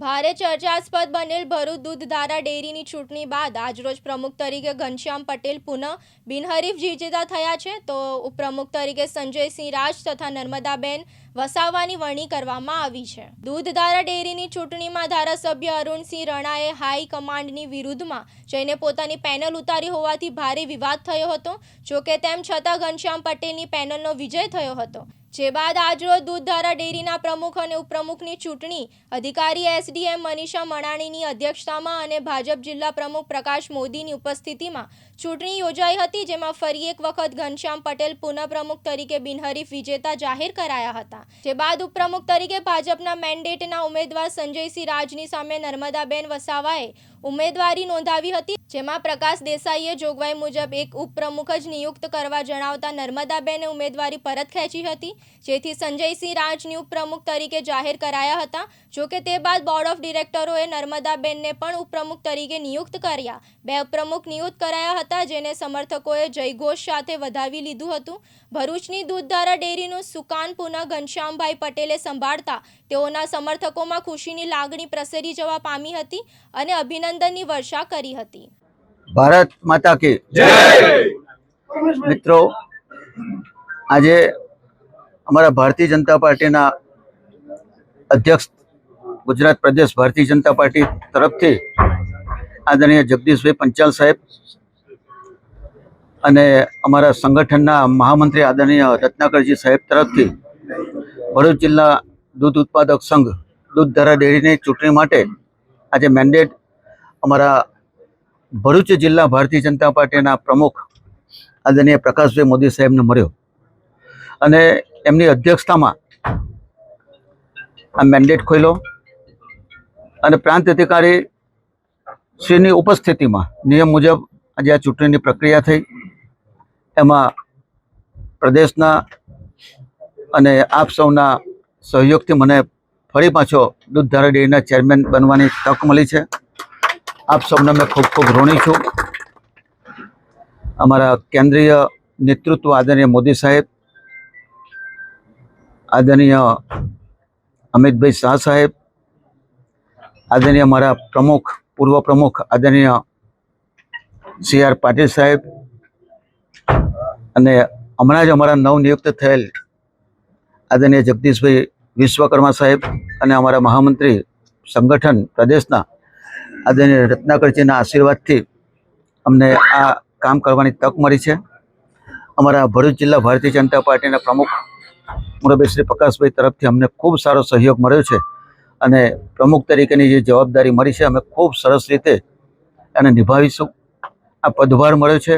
ભારે ચર્ચાસ્પદ બનેલ ભરૂચ દૂધધારા ડેરીની ચૂંટણી બાદ આજરોજ પ્રમુખ તરીકે ઘનશ્યામ પટેલ પુનઃ બિનહરીફ જીજેતા થયા છે. તો ઉપપ્રમુખ તરીકે સંજયસિંહ રાજ તથા નર્મદાબેન વસાવાની વરણી કરવામાં આવી છે. દૂધધારા ડેરીની ચૂંટણીમાં ધારાસભ્ય અરુણસિંહ રણાએ હાઈ કમાન્ડની વિરુદ્ધમાં જઈને પોતાની પેનલ ઉતારી હોવાથી ભારે વિવાદ થયો હતો. જોકે તેમ છતાં ઘનશ્યામ પટેલની પેનલનો વિજય થયો હતો. જે બાદ આજરોજ દૂધધારા ડેરીના પ્રમુખ અને ઉપપ્રમુખની ચૂંટણી, અધિકારી એસડીએમ મનીષા મણાણીની અધ્યક્ષતામાં અને ભાજપ જિલ્લા પ્રમુખ પ્રકાશ મોદીની ઉપસ્થિતિમાં ચૂંટણી યોજાઈ હતી, જેમાં ફરી એક વખત ઘનશ્યામ પટેલ પુનઃપ્રમુખ તરીકે બિનહરીફ વિજેતા જાહેર કરાયા હતા. જે બાદ ઉપપ્રમુખ તરીકે ભાજપના મેન્ડેટના ઉમેદવાર સંજયસિંહ રાજની સામે નર્મદાબેન વસાવાએ ઉમેદવારી નોંધાવી હતી જેમાં પ્રકાશ દેસાઈએ જોગવાઈ મુજબ એક ઉપપ્રમુખ જ નિયુક્ત કરવા જણાવતા નર્મદાબેને ઉમેદવારી પરત ખેંચી હતી, જેથી સંજયસિંહ રાજની ઉપપ્રમુખ તરીકે જાહેર કરાયા હતા. જોકે તે બાદ બોર્ડ ઓફ ડિરેક્ટરોએ નર્મદાબેનને પણ ઉપપ્રમુખ તરીકે નિયુક્ત કર્યા. બે ઉપપ્રમુખ નિયુક્ત કરાયા હતા, જેને સમર્થકોએ જયઘોષ સાથે વધાવી લીધું હતું. ભરૂચની દૂધધારા ડેરીનું સુકાન પુનઃ ઘનશ્યામભાઈ પટેલે સંભાળતા તેઓના સમર્થકોમાં ખુશીની લાગણી પ્રસરી જવા પામી હતી અને અભિનંદનની વર્ષા કરી હતી. ભારત માતા કી મિત્રો, આજે અમારા ભારતીય જનતા પાર્ટીના અધ્યક્ષ ગુજરાત પ્રદેશ ભારતીય જનતા પાર્ટી તરફથી આદરણીય જગદીશભાઈ પંચાલ સાહેબ અને અમારા સંગઠનના મહામંત્રી આદરણીય રત્નાકરજી સાહેબ તરફથી ભરૂચ જિલ્લા દૂધ ઉત્પાદક સંઘ દૂધધારા ડેરીની ચૂંટણી માટે આજે મેન્ડેટ અમારા ભરૂચ જિલ્લા ભારતીય જનતા પાર્ટીના પ્રમુખ આદરણીય પ્રકાશભાઈ મોદી સાહેબને મળ્યો. અને એમની અધ્યક્ષતામાં આ મેન્ડેટ ખોલ્યો અને પ્રાંત અધિકારી શ્રીની ઉપસ્થિતિમાં નિયમ મુજબ આજે આ ચૂંટણીની પ્રક્રિયા થઈ. એમાં પ્રદેશના અને આપ સૌના સહયોગથી મને ફરી પાછો દૂધધારા ડેરીના ચેરમેન બનવાની તક મળી છે. આપ સૌને મેં ખૂબ ખૂબ ઋણી છું. અમારા કેન્દ્રીય નેતૃત્વ આદરણીય મોદી સાહેબ, આદરણીય અમિતભાઈ શાહ સાહેબ, આદરણીય અમારા પ્રમુખ, પૂર્વ પ્રમુખ આદરણીય સી આર પાટીલ સાહેબ અને હમણાં જ અમારા નવનિયુક્ત થયેલ આદરણીય જગદીશભાઈ વિશ્વકર્મા સાહેબ અને અમારા મહામંત્રી સંગઠન પ્રદેશના આદરણીય રત્નાકરજીના આશીર્વાદથી અમને આ કામ કરવાની તક મળી છે. અમારા ભરૂચ જિલ્લા ભારતીય જનતા પાર્ટીના પ્રમુખ મુરબી શ્રી પ્રકાશભાઈ તરફથી અમને ખૂબ સારો સહયોગ મળ્યો છે અને પ્રમુખ તરીકેની જે જવાબદારી મળી છે અમે ખૂબ સરસ રીતે એને નિભાવીશું. આ પદભાર મળ્યો છે.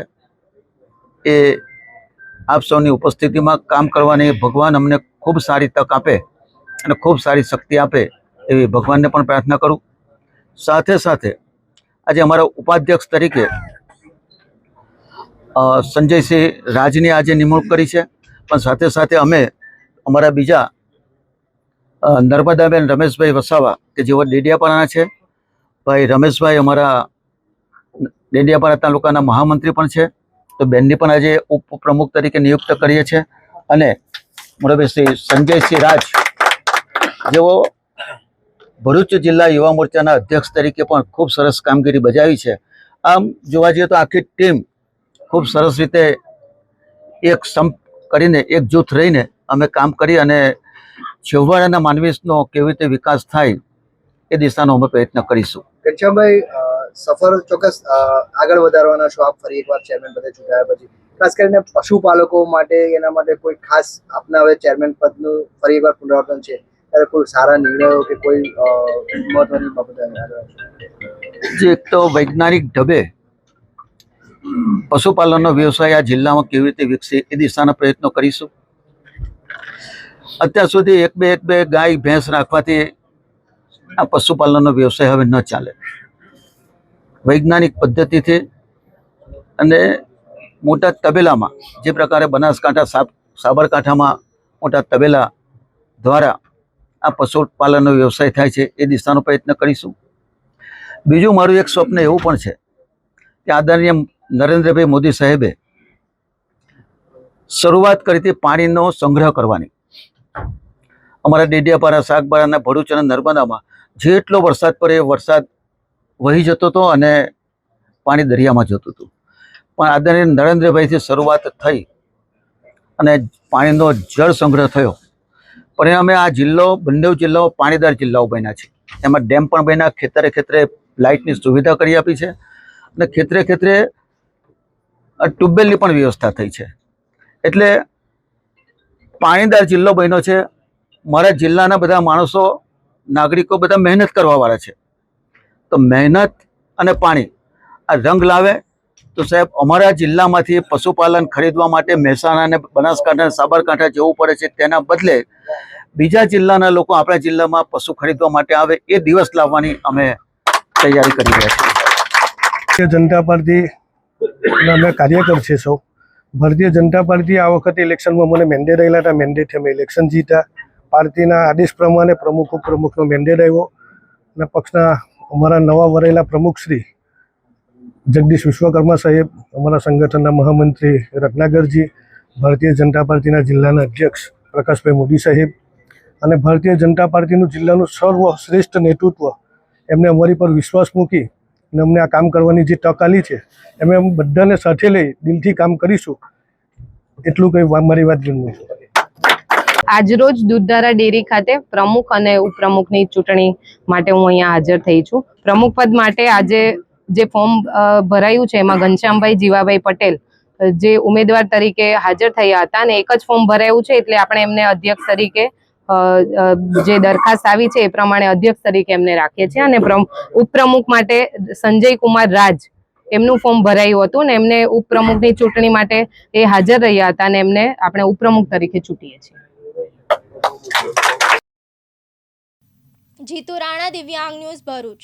એ આપ સૌની ઉપસ્થિતિમાં કામ કરવાની ભગવાન અમને ખૂબ સારી તક આપે અને ખૂબ સારી શક્તિ આપે એવી ભગવાનને પણ પ્રાર્થના કરું. સાથે સાથે આજે અમારા ઉપાધ્યક્ષ તરીકે સંજયસિંહ રાજની આજે નિમણૂક કરી છે. પણ સાથે સાથે અમે અમારા બીજા નર્મદાબેન રમેશભાઈ વસાવા, કે જેઓ ડેડિયાપાડાના છે. ભાઈ રમેશભાઈ અમારા ડેડિયાપાડા તાલુકાના મહામંત્રી પણ છે. તો બેનની પણ આજે ઉપપ્રમુખ તરીકે નિયુક્ત કરીએ છીએ. અને મુરબ્બી શ્રી સંજયસિંહ રાજ જેઓ ભરૂચ જિલ્લા યુવા મોરચાના અધ્યક્ષ તરીકે પણ ખૂબ સરસ કામગીરી બજાવી છે. આમ જોવા જઈએ તો આખી ટીમ ખૂબ સરસ રીતે એક સંપ કરીને એક જૂથ રહીને અમે કામ કરી અને છેવાડાના માનવીનો કેવી રીતે વિકાસ થાય એ દિશાનો અમે પ્રયત્ન કરીશું. અ, સફર ચોક્કસ આગળ વધારવાના છો આપ ફરી એકવાર ચેરમેન પદે ચૂંટાયા પછી. ખાસ કરીને પશુપાલકો માટે એના માટે કોઈ ખાસ આપના હવે ચેરમેન પદનું ફરી એકવાર પુનરાવર્તન છે. ત્યારે કોઈ સારા નિર્ણયો કે કોઈ મહત્વની બાબતો એક તો વૈજ્ઞાનિક ઢબે પશુપાલનનો વ્યવસાય આ જિલ્લામાં કેવી રીતે વિકસે એ દિશાના પ્રયત્નો કરીશું. અત્યાર સુધી એક બે એક બે ગાય ભેંસ રાખવાથી આ પશુપાલનનો વ્યવસાય હવે ન ચાલે. વૈજ્ઞાનિક પદ્ધતિથી અને મોટા તબેલામાં જે પ્રકારે બનાસકાંઠા, સાબ, સાબરકાંઠામાં મોટા તબેલા દ્વારા આ પશુપાલનનો વ્યવસાય થાય છે એ દિશાનો પ્રયત્ન કરીશું. બીજું મારું એક સ્વપ્ન એવું પણ છે કે આદરણીય નરેન્દ્રભાઈ મોદી સાહેબે શરૂઆત કરી હતી પાણીનો સંગ્રહ કરવાની. અમારા ડેડિયાપાડા શાકબારાના ભરૂચ અને નર્મદામાં જેટલો વરસાદ પડે એ વરસાદ વહી જતો હતો અને પાણી દરિયામાં જતું હતું. પણ આદરણીય નરેન્દ્રભાઈથી શરૂઆત થઈ અને પાણીનો જળ સંગ્રહ થયો. પરિણામે આ જિલ્લો બંને જિલ્લાઓ પાણીદાર જિલ્લાઓ બન્યા છે એમાં ડેમ પણ બન્યા, ખેતરે ખેતરે લાઇટની સુવિધા કરી આપી છે અને ખેતરે ખેતરે ટ્યુબવેલની પણ વ્યવસ્થા થઈ છે. એટલે પાણીદાર જિલ્લો બન્યો છે. મારા જિલ્લાના બધા માણસો, નાગરિકો બધા મહેનત કરવાવાળા છે. તો મહેનત અને પાણી, આ રંગ લાવે તો સાહેબ, અમારા જિલ્લામાંથી પશુપાલન ખરીદવા માટે મહેસાણા અને બનાસકાંઠા સાબરકાંઠા જવું પડે છે. તેના બદલે બીજા જિલ્લાના લોકો આપણા જિલ્લામાં પશુ ખરીદવા માટે આવે એ દિવસ લાવવાની અમે તૈયારી કરી રહ્યા છીએ. જનતા પાર્ટી અમે કાર્યકર છે સૌ. ભારતીય જનતા પાર્ટી આ વખતે ઇલેક્શનમાં મને મેન્ડેટ આવેલા હતા. મેન્ડેટથી અમે ઇલેક્શન જીતા પાર્ટીના આદેશ પ્રમાણે પ્રમુખ, ઉપપ્રમુખનો મેન્ડેટ આવ્યો અને પક્ષના અમારા નવા વરેલા પ્રમુખ શ્રી જગદીશ વિશ્વકર્મા સાહેબ, અમારા સંગઠનના મહામંત્રી રત્નાગરજી ભારતીય જનતા પાર્ટીના જિલ્લાના અધ્યક્ષ પ્રકાશભાઈ મોદી સાહેબ અને ભારતીય જનતા પાર્ટીનું જિલ્લાનું સર્વશ્રેષ્ઠ નેતૃત્વ એમને અમારી પર વિશ્વાસ મૂકી અને અમને આ કામ કરવાની જે તક આલી છે, એમ એમ બધાને સાથે લઈ દિલથી કામ કરીશું. એટલું કંઈ મારી વાત જન્મ આજરોજ દૂધધારા ડેરી ખાતે પ્રમુખ અને ઉપપ્રમુખની ચૂંટણી માટે હું અહીંયા હાજર થઈ છું. પ્રમુખ પદ માટે આજે જે ફોર્મ ભરાયું છે એમાં ઘનશ્યામભાઈ, જીવાભાઈ પટેલ, જે ઉમેદવાર તરીકે હાજર થયા હતા અને એક જ ફોર્મ ભરાયું છે એટલે આપણે એમને અધ્યક્ષ તરીકે જે દરખાસ્ત આવી છે એ પ્રમાણે અધ્યક્ષ તરીકે એમને રાખીએ છીએ અને પ્રમ- ઉપપ્રમુખ માટે સંજય કુમાર રાજ એમનું ફોર્મ ભરાયું હતું ને એમને ઉપપ્રમુખની ચૂંટણી માટે એ હાજર રહ્યા હતા અને એમને આપણે ઉપપ્રમુખ તરીકે ચૂંટીએ છીએ. જીતુ રાણા, દિવ્યાંગ ન્યૂઝ ભરૂચ.